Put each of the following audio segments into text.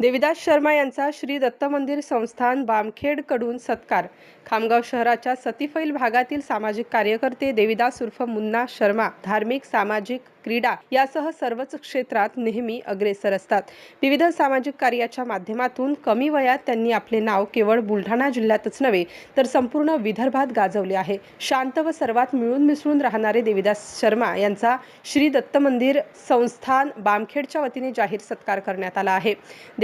Devidas Sharma यांचा श्री दत्त मंदिर संस्थान बामखेडकडून सत्कार. खामगाव शहराच्या सतीफैल भागातील सामाजिक कार्यकर्ते देविदास उर्फ मुन्ना शर्मा धार्मिक सामाजिक क्रीडा यासह सर्वच क्षेत्रात नेहमी अग्रेसर असतात. विविध सामाजिक कार्याच्या माध्यमातून कमी वयात त्यांनी आपले नाव केवळ बुलढाणा जिल्ह्यातच नव्हे तर संपूर्ण विदर्भात गाजवले आहे. शांत व सर्वात मिळून मिसळून राहणारे देविदास शर्मा यांचा श्री दत्त मंदिर संस्थान बामखेडच्या वतीने जाहीर सत्कार करण्यात आला आहे.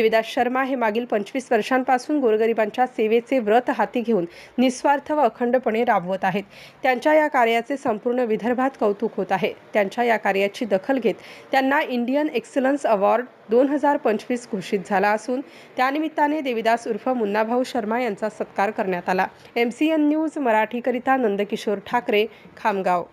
देविदास शर्मा हे मागील पंचवीस वर्षांपासून गोरगरिबांच्या सेवेचे व्रत हाती घेऊन निस्वार्थ व अखंडपणे राबवत आहेत. त्यांच्या या कार्याचे संपूर्ण विदर्भात कौतुक होत आहे. त्यांच्या या कार्याची दखल घेत त्यांना इंडियन एक्सलन्स अवॉर्ड दोन हजार पंचवीस घोषित झाला असून त्यानिमित्ताने देविदास उर्फ मुन्नाभाऊ शर्मा यांचा सत्कार करण्यात आला. एम सी एन न्यूज मराठीकरिता नंदकिशोर ठाकरे खामगाव.